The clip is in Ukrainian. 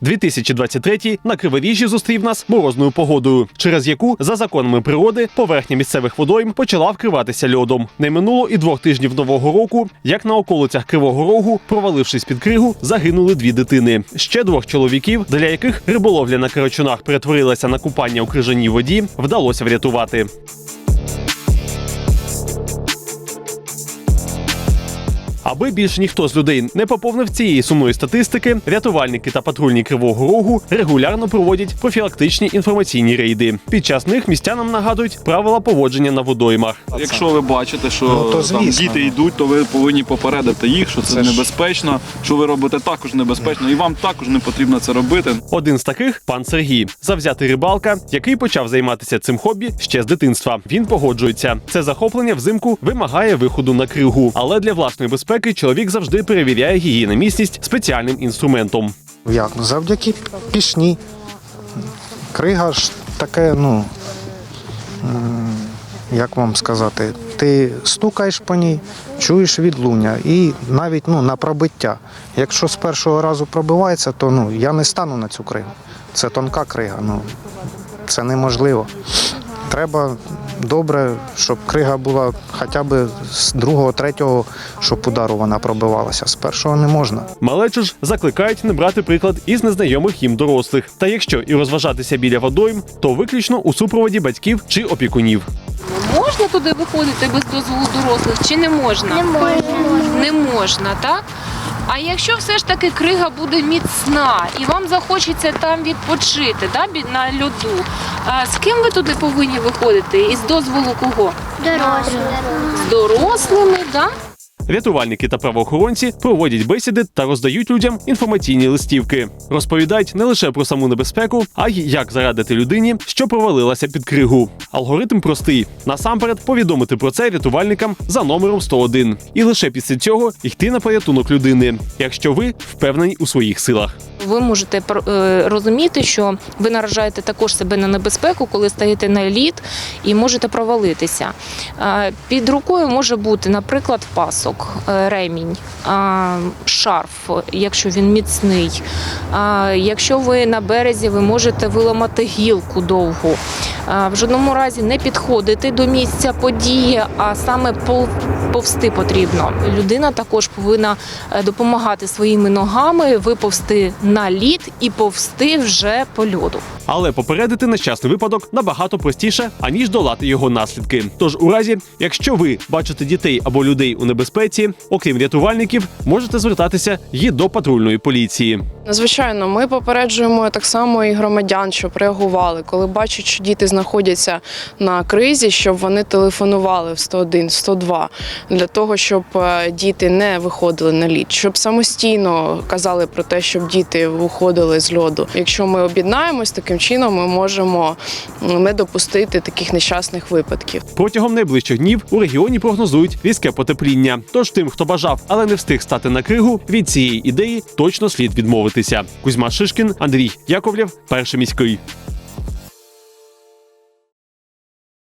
2023 на Криворіжжі зустрів нас морозною погодою, через яку за законами природи поверхня місцевих водойм почала вкриватися льодом. Не минуло і двох тижнів нового року, як на околицях Кривого Рогу, провалившись під кригу, загинули дві дитини. Ще двох чоловіків, для яких риболовля на Карачунах перетворилася на купання у крижаній воді, вдалося врятувати. Аби більше ніхто з людей не поповнив цієї сумної статистики, рятувальники та патрульні Кривого Рогу регулярно проводять профілактичні інформаційні рейди. Під час них містянам нагадують правила поводження на водоймах. Якщо ви бачите, що Ну, то там діти ну. йдуть, то ви повинні попередити їх, що це, Це небезпечно, що ви робите також небезпечно, і вам також не потрібно це робити. Один з таких пан Сергій, завзятий рибалка, який почав займатися цим хобі ще з дитинства. Він погоджується. Це захоплення взимку вимагає виходу на кригу, але для власної безпеки чоловік завжди перевіряє її на міцність спеціальним інструментом. Як? Ну, Завдяки пішні. Крига ж таке, ну. Як вам сказати, ти стукаєш по ній, чуєш відлуння і навіть ну, на пробиття. Якщо з першого разу пробивається, то ну, я не стану на цю кригу. Це тонка крига, ну, це неможливо. Треба добре, щоб крига була хоча б з другого, третього, щоб удару вона пробивалася. З першого не можна. Малечу ж закликають не брати приклад із незнайомих їм дорослих. Та якщо і розважатися біля водойм, то виключно у супроводі батьків чи опікунів. Можна туди виходити без дозволу дорослих чи не можна? Не можна. Не можна, так? А якщо все ж таки крига буде міцна і вам захочеться там відпочити да, бі- на льоду, а з ким ви туди повинні виходити? І з дозволу кого? Дорослі. З дорослими, да? Рятувальники та правоохоронці проводять бесіди та роздають людям інформаційні листівки. Розповідають не лише про саму небезпеку, а й як зарадити людині, що провалилася під кригу. Алгоритм простий: насамперед повідомити про це рятувальникам за номером 101. І лише після цього йти на порятунок людини, якщо ви впевнені у своїх силах. Ви можете е, розуміти, що ви наражаєте також себе на небезпеку, коли стаєте на лід і можете провалитися. Під рукою може бути, наприклад, пасок, е, ремінь, шарф, якщо він міцний. Якщо ви на березі, ви можете виламати гілку довгу. В жодному разі не підходити до місця події, а саме пов- повсти потрібно. Людина також повинна е, допомагати своїми ногами виповзти на лід і повсти вже по льоду. Але попередити нещасний випадок набагато простіше, аніж долати його наслідки. Тож, у разі, якщо ви бачите дітей або людей у небезпеці, окрім рятувальників, можете звертатися і до патрульної поліції. Звичайно, ми попереджуємо так само і громадян, щоб реагували, коли бачать, що діти знаходяться на кризі, щоб вони телефонували в 101, 102, для того, щоб е, діти не виходили на лід, щоб самостійно казали про те, щоб діти виходили з льоду. Якщо ми об'єднаємось таким чином, ми можемо не допустити таких нещасних випадків. Протягом найближчих днів у регіоні прогнозують різке потепління. Тож тим, хто бажав, але не встиг стати на кригу, від цієї ідеї точно слід відмовитися. Кузьма Шишкін, Андрій Яковлєв, перший міський.